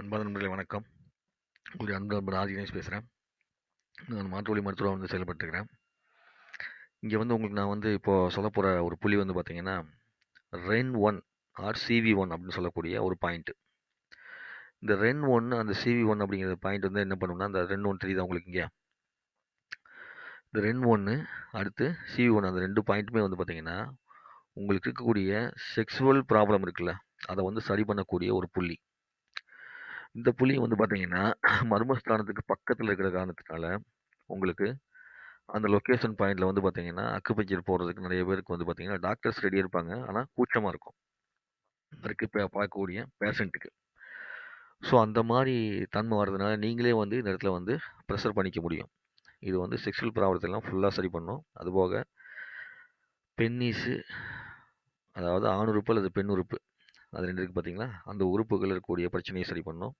அன்பான நண்பர்களே வணக்கம். உங்களுடைய அன்பு நண்பர் ஆதி கணேஷ் பேசுகிறேன் நான் மாற்றுவழி மருத்துவம் வந்து செயல்பட்டுருக்கிறேன். இங்கே வந்து உங்களுக்கு நான் வந்து இப்போது சொல்ல போகிற ஒரு புள்ளி வந்து பார்த்தீங்கன்னா ரென் ஒன் ஆர் சிவி ஒன் அப்படின்னு சொல்லக்கூடிய ஒரு பாயிண்ட்டு இந்த ரென் ஒன் அந்த சிவி ஒன் அப்படிங்கிற பாயிண்ட் வந்து என்ன பண்ணுன்னா அந்த ரென் ஒன் தெரியுதா உங்களுக்கு இங்கே? இந்த ரென் ஒன்று அடுத்து சிவி ஒன் அந்த ரெண்டு பாயிண்ட்டுமே வந்து பார்த்தீங்கன்னா உங்களுக்கு இருக்கக்கூடிய செக்ஸுவல் ப்ராப்ளம் இருக்குல்ல அதை வந்து சரி பண்ணக்கூடிய ஒரு புள்ளி. இந்த புலி வந்து பார்த்தீங்கன்னா மர்மஸ்தானத்துக்கு பக்கத்தில் இருக்கிற காரணத்தினால உங்களுக்கு அந்த லொக்கேஷன் பாயிண்டில் வந்து பார்த்தீங்கன்னா அக்குபஞ்சர் போடுறதுக்கு நிறைய பேருக்கு வந்து பார்த்தீங்கன்னா டாக்டர்ஸ் ரெடியாக இருப்பாங்க. ஆனால் கூச்சமாக இருக்கும். அதுக்கு இப்போ பார்க்கக்கூடிய பேஷண்ட்டுக்கு ஸோ அந்த மாதிரி தன்மை வர்றதுனால நீங்களே வந்து இந்த இடத்துல வந்து ப்ரெஷர் பண்ணிக்க முடியும். இது வந்து செக்ஷுவல் ப்ராப்ளத்தெல்லாம் ஃபுல்லாக சரி பண்ணும். அதுபோக பென்னீஸு அதாவது ஆண் உறுப்பு அல்லது பெண் உறுப்பு அது ரெண்டு இருக்குது பார்த்தீங்களா அந்த உறுப்புகள் இருக்கக்கூடிய பிரச்சனையை சரி பண்ணும்.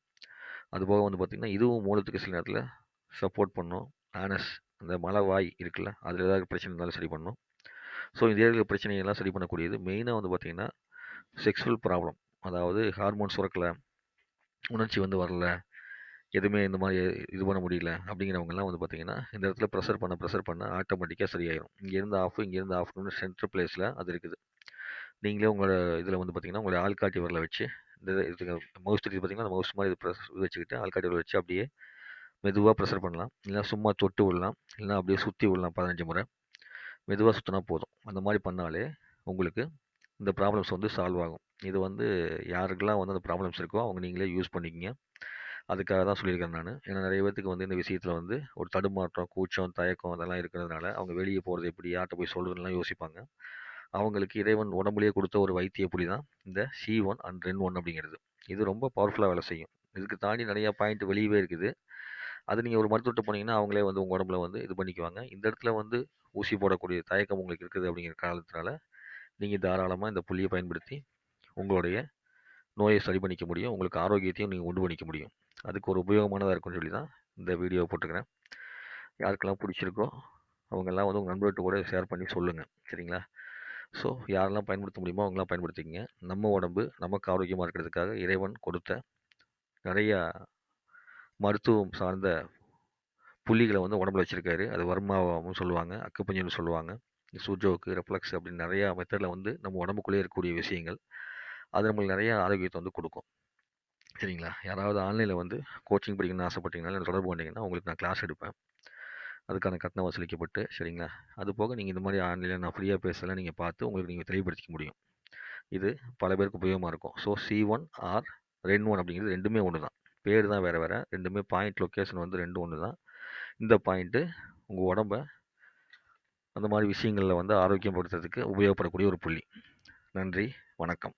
அதுபோக வந்து பார்த்திங்கன்னா இதுவும் மூலத்துக்கு சில நேரத்தில் சப்போர்ட் பண்ணும். ஆனஸ் அந்த மலவாய் இருக்குல்ல அதில் ஏதாவது பிரச்சனை இருந்தாலும் சரி பண்ணும். ஸோ இந்த ஏரியாவில் பிரச்சனையெல்லாம் சரி பண்ணக்கூடியது. மெயினாக வந்து பார்த்திங்கன்னா செக்ஸுவல் ப்ராப்ளம் அதாவது ஹார்மோன் சுரக்கலை உணர்ச்சி வந்து வரல எதுவுமே இந்த மாதிரி இது பண்ண முடியல அப்படிங்கிறவங்கலாம் வந்து பார்த்திங்கன்னா இந்த இடத்துல ப்ரெஷர் பண்ண ப்ரெஷர் பண்ண ஆட்டோமேட்டிக்காக சரியாயிடும் இங்கேருந்து ஆஃப் இங்கேருந்து ஆஃப்னு சென்ட்ரல் பிளேஸில் அது இருக்குது. நீங்களே உங்களோட இதில் வந்து பார்த்திங்கன்னா உங்களோட ஆள்காட்டி வரல வச்சு இந்த இதுக்கு மவுஸ் தெரியுது பார்த்திங்கன்னா அந்த மவுஸ் மாதிரி இது ப்ரெஸ் இது வச்சுக்கிட்டு ஆள்காட்டி வச்சு அப்படியே மெதுவாக ப்ரெஷர் பண்ணலாம். இல்லைனா சும்மா தொட்டு விடலாம். இல்லைனா அப்படியே சுற்றி விடலாம் பதினஞ்சு முறை. மெதுவாக சுற்றினா போதும். அந்த மாதிரி பண்ணாலே உங்களுக்கு இந்த ப்ராப்ளம்ஸ் வந்து சால்வ் ஆகும். இது வந்து யாருக்கெல்லாம் வந்து அந்த ப்ராப்ளம்ஸ் இருக்கோ அவங்க நீங்களே யூஸ் பண்ணிக்கிங்க. அதுக்காக தான் சொல்லியிருக்கேன் நான். ஏன்னா நிறைய பேத்துக்கு வந்து இந்த விஷயத்தில் வந்து ஒரு தடுமாற்றம் கூச்சம் தயக்கம் அதெல்லாம் இருக்கிறதுனால அவங்க வெளியே போகிறது எப்படி யார்கிட்ட போய் சொல்கிறதுலாம் யோசிப்பாங்க. அவங்களுக்கு இறைவன் உடம்புலேயே கொடுத்த ஒரு வைத்திய புலி தான் இந்த சி ஒன் அண்ட் ரென் ஒன் அப்படிங்கிறது. இது ரொம்ப பவர்ஃபுல்லாக வேலை செய்யும். இதுக்கு தாண்டி நிறையா பாயிண்ட் வெளியவே இருக்குது. அது நீங்கள் ஒரு மருத்துவத்தை போனீங்கன்னா அவங்களே வந்து உங்கள் உடம்புல வந்து இது பண்ணிக்குவாங்க. இந்த இடத்துல வந்து ஊசி போடக்கூடிய தயக்கம் உங்களுக்கு இருக்குது அப்படிங்கிற காரணத்தினால நீங்கள் தாராளமாக இந்த புள்ளியை பயன்படுத்தி உங்களுடைய நோயை சரி பண்ணிக்க முடியும். உங்களுக்கு ஆரோக்கியத்தையும் நீங்கள் உண்டு பண்ணிக்க முடியும். அதுக்கு ஒரு உபயோகமானதாக இருக்கும்னு சொல்லி தான் இந்த வீடியோவை போட்டுக்கிறேன். யாருக்கெல்லாம் பிடிச்சிருக்கோ அவங்கெல்லாம் வந்து உங்கள் நண்பர்கிட்ட கூட ஷேர் பண்ணி சொல்லுங்கள் சரிங்களா? ஸோ யாரெல்லாம் பயன்படுத்த முடியுமோ அவங்களாம் பயன்படுத்திக்கங்க. நம்ம உடம்பு நமக்கு ஆரோக்கியமாக இருக்கிறதுக்காக இறைவன் கொடுத்த நிறையா மருத்துவம் சார்ந்த புள்ளிகளை வந்து உடம்புல வச்சுருக்காரு. அது வர்மாவும் சொல்லுவாங்க அக்குப்பஞ்சன்னு சொல்லுவாங்க. சூஜோக்கு ரெஃப்ளெக்ஸ் அப்படின்னு நிறையா மெத்தடில் வந்து நம்ம உடம்புக்குள்ளே இருக்கக்கூடிய விஷயங்கள் அது நம்மளுக்கு நிறையா ஆரோக்கியத்தை வந்து கொடுக்கும். சரிங்களா? யாராவது ஆன்லைனில் வந்து கோச்சிங் படிக்கணும்னு ஆசைப்பட்டீங்கன்னா தொடர்பு பண்ணிங்கன்னா உங்களுக்கு நான் கிளாஸ் எடுப்பேன். அதுக்கான கட்டணம் வசூலிக்கப்பட்டு சரிங்களா? அது போக நீங்கள் இந்த மாதிரி ஆன்லைனில் நான் ஃப்ரீயாக பேசலாம் நீங்கள் பார்த்து உங்களுக்கு நீங்கள் தெளிவுபடுத்திக்க முடியும். இது பல பேருக்கு உபயோகமாக இருக்கும். So C one or ரென் one அப்படிங்கிறது ரெண்டுமே ஒன்று தான். பேர் தான் வேறு வேறு. ரெண்டுமே பாயிண்ட் லொக்கேஷன் வந்து ரெண்டு ஒன்று தான். இந்த பாயிண்ட்டு உங்கள் உடம்ப அந்த மாதிரி விஷயங்களில் வந்து ஆரோக்கியப்படுத்துறதுக்கு உபயோகப்படக்கூடிய ஒரு புள்ளி. நன்றி. வணக்கம்.